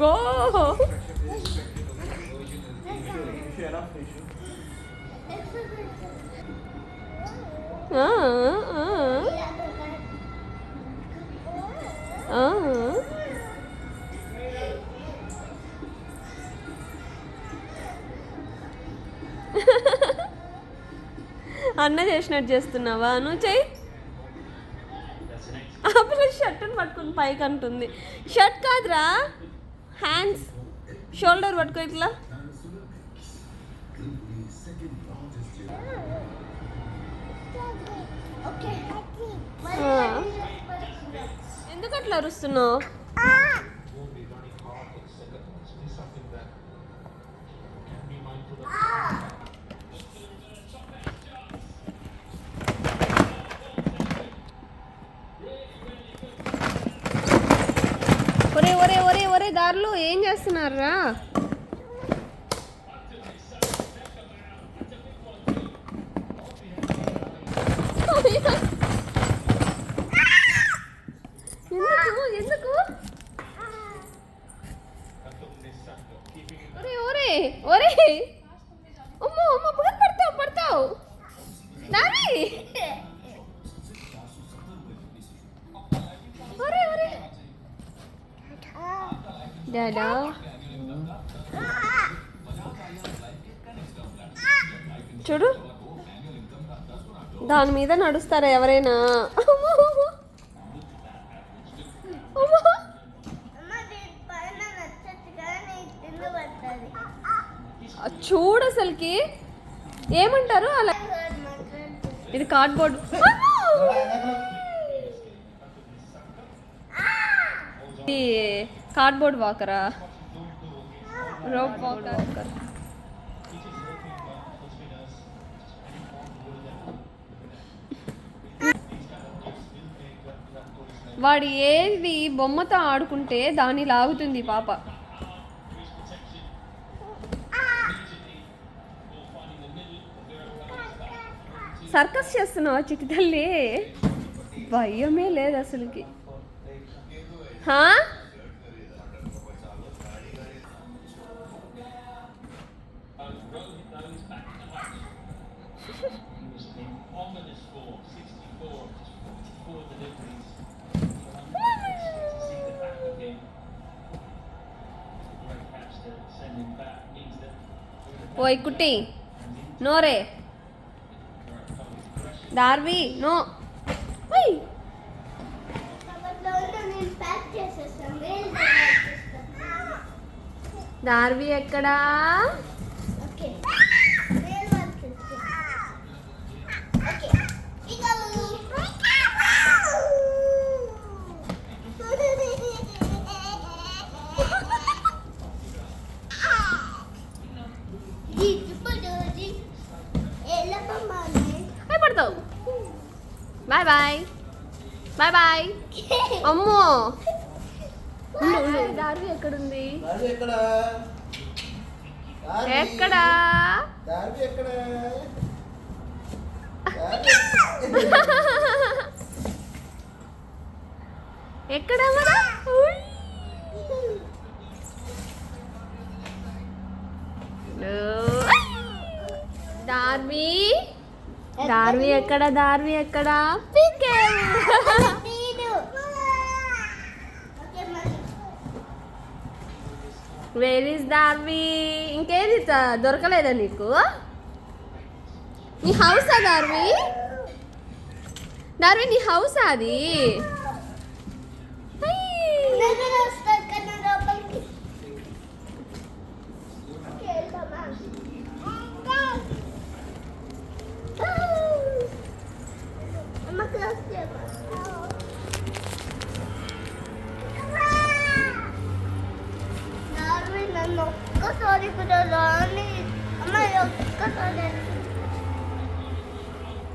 Go ఆ, ఆ, ఆ. అన్న చేసినట్టు చేస్తున్నావా? నువ్వు చెయ్యి. పిల్ల షర్ట్ని పట్టుకుని పైకి అంటుంది. షర్ట్ కాదురా. హ్యాండ్స్ షోల్డర్ పట్టుకో ఇట్లా. ఎందుకు అట్లా అరుస్తున్నావు? చేస్తున్నారా? ఎందుకు? ఎందుకు? ఒరే ఒరే ఒరే. అమ్మో అమ్మ పడతావు పడతావు. నాని! డాడా చూడు. దాని మీద నడుస్తారా ఎవరైనా? చూడు అసలుకి. ఏమంటారు అలా? ఇది కార్డ్బోర్డ్ ఇది కార్డ్బోర్డ్ వాకరా? Rope walker. వాడు ఏది బొమ్మతో ఆడుకుంటే దాన్ని లాగుతుంది పాప. సర్కస్ చేస్తున్నావా చిట్టి తల్లి? భయమే లేదు అసలుకి. హా? ఓయ్ కుట్టి నోరే దార్వి నో. ఓయ్. దార్వి ఎక్కడా? బాయ్ బాయ్ బాయ్ బాయ్ అమ్మో. దార్వి ఎక్కడుంది? దారి ఎక్కడ? దారి. ఎక్కడా? దారి ఎక్కడ? ఎక్కడా మరి? ఉయ్. ఓయ్. దార్వి. దార్వి ఎక్కడ దార్వి ఎక్కడ? Where is Darvi? ఇంకేది దొరకలేదా నీకు? నీ హౌసా దార్వి? దార్వి నీ హౌసా అది? ఒక్కసారి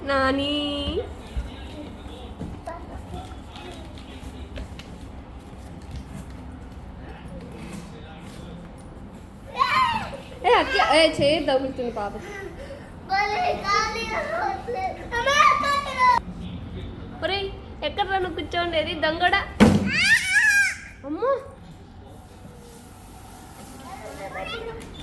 నాని ఏ చేయి తగులుతుంది పాప. ఒరే ఎక్కడ నన్ను కూర్చోండేది దొంగడ అమ్మో Thank you.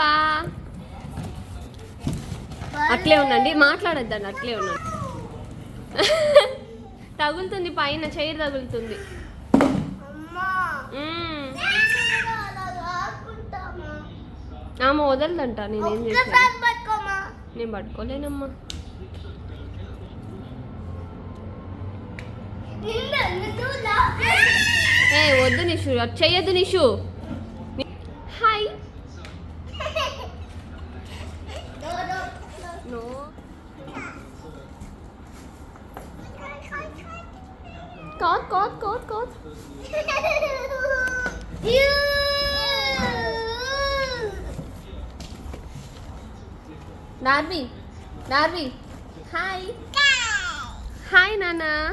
పాపా అట్లే ఉండండి మాట్లాడొద్దండి అట్లే ఉన్నాను తగులుతుంది పైన చైర్ తగులుతుంది. ఆమె వదలదంట నేనేం చేస్తాను నేను పట్టుకోలేనమ్మా. ఏ వద్దు నిషు చేయొద్దు Nishu. Kalk kalk kalk kalk. Narvi. Narvi. Hi. Hi, Nana.